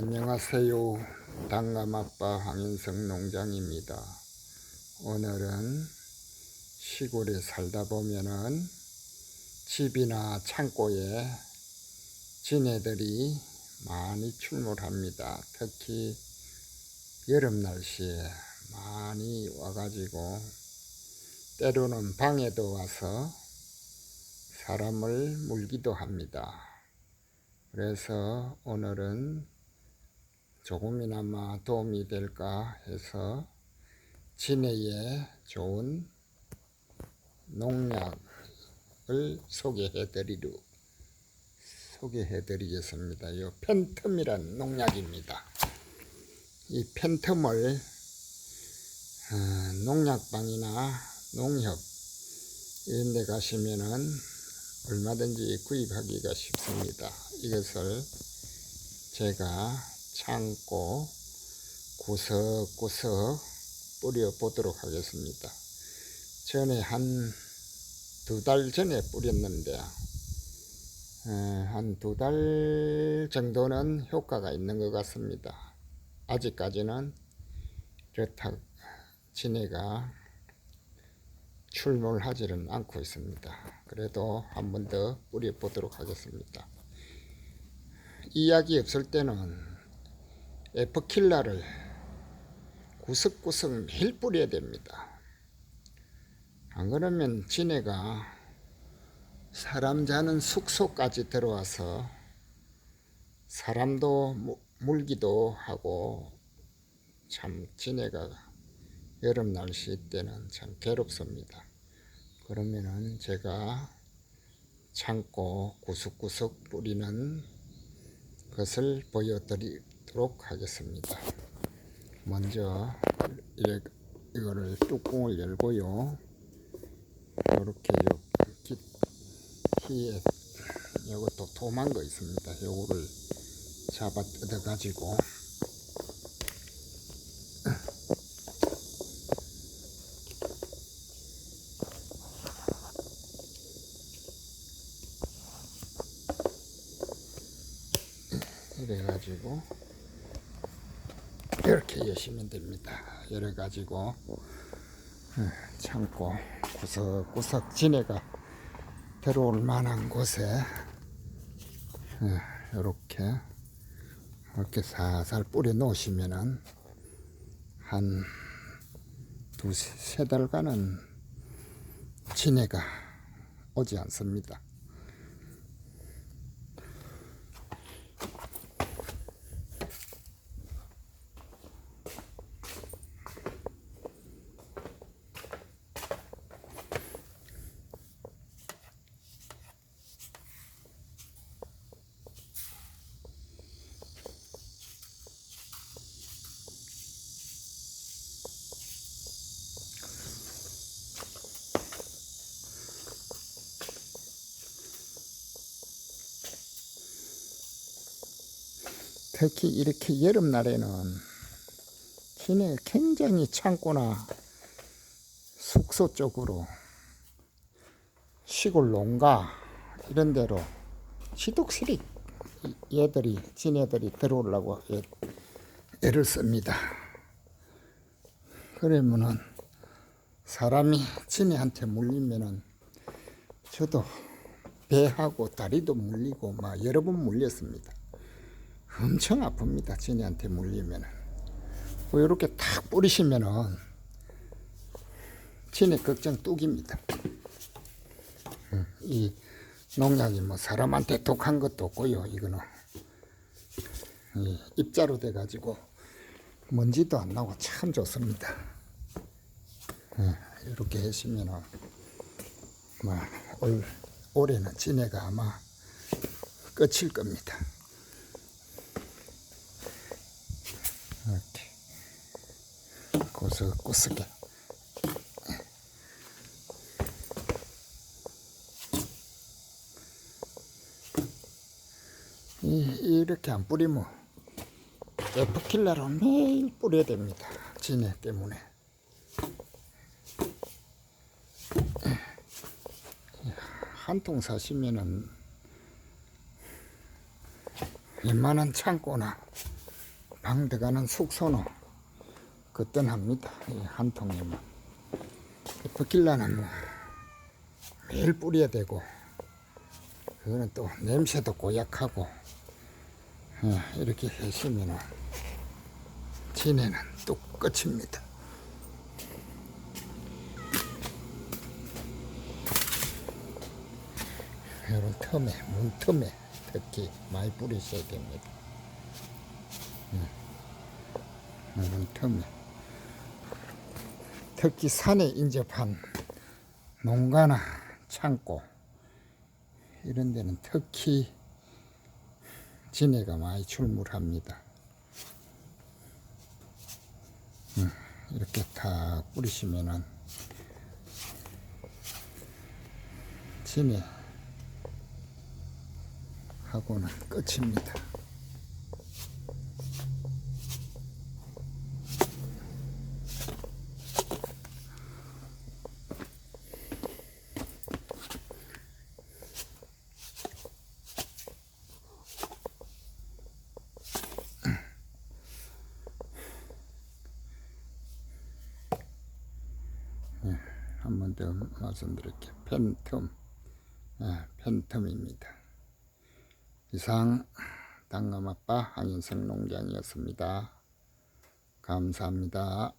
안녕하세요. 당감아빠 황인성 농장입니다. 오늘은 시골에 살다 보면은 집이나 창고에 지네들이 많이 출몰합니다. 특히 여름 날씨에 많이 와가지고 때로는 방에도 와서 사람을 물기도 합니다. 그래서 오늘은 조금이나마 도움이 될까 해서 진해에 좋은 농약을 소개해 드리려 소개해 드리겠습니다. 이 팬텀이란 농약입니다. 이 팬텀을 어, 농약방이나 농협 이런 데 가시면은 얼마든지 구입하기가 쉽습니다. 이것을 제가 창고 구석구석 뿌려 보도록 하겠습니다. 전에 한 두 달 전에 뿌렸는데 한 두 달 정도는 효과가 있는 것 같습니다. 아직까지는 그렇다 진해가 출몰하지는 않고 있습니다. 그래도 한 번 더 뿌려 보도록 하겠습니다. 이약이 없을 때는 에프킬라를 구석구석 매일 뿌려야 됩니다. 안 그러면 지네가 사람 자는 숙소까지 들어와서 사람도 무- 물기도 하고 참 지네가 여름 날씨 때는 참 괴롭습니다. 그러면은 제가 창고 구석구석 뿌리는 것을 보여드리 도록 하겠습니다. 먼저 이- 이거를 뚜껑을 열고요. 이렇게 요 기- 키에 이것도 도만 거 있습니다. 요거를 잡아 뜯어 가지고 이래 가지고 이렇게 여시면 됩니다. 이래 가지고 창고 구석구석 지네가 들어올 만한 곳에 이렇게 이렇게 살살 뿌려 놓으시면은 한 두세 세 달간은 지네가 오지 않습니다. 특히 이렇게 여름날에는 시내 굉장히 창고나 숙소 쪽으로 시골 농가 이런 데로 시독시릭 얘들이 지네들이 들어오려고 애- 애를 씁니다. 그러면은 사람이 지네한테 물리면은 저도 배하고 다리도 물리고 막 여러 번 물렸습니다. 엄청 아픕니다. 지네한테 물리면은. 뭐 이렇게 탁 뿌리시면은 지네 걱정 뚝입니다. 음, 이 농약이 뭐 사람한테 독한 것도 없고요. 이거는 이 입자로 돼 가지고 먼지도 안 나고 참 좋습니다. 예, 이렇게 하시면은 뭐 올, 올해는 지네가 아마 끝일 겁니다. 이- 이렇게 안 뿌리면 에프킬라로 매일 뿌려야 됩니다. 진해 때문에. 한 통 사시면은 웬만한 창고나 방 들어가는 숙소는 거뜬합니다. 이한 통에만. 버킬라는 뭐 매일 뿌려야 되고 그거는 또 냄새도 고약하고 예, 이렇게 해시면은 지내는 뚝 끝입니다. 이런 틈에 문틈에 특히 많이 뿌리셔야 됩니다. 예, 이런 틈에 특히 산에 인접한 농가나 창고 이런 데는 특히 진해가 많이 출몰합니다. 음, 이렇게 다 뿌리시면은 진해 하고는 끝입니다. 한번 더 말씀드릴게요. 팬텀, 예, 팬텀입니다. 이상 당감아빠 한인생 농장이었습니다. 감사합니다.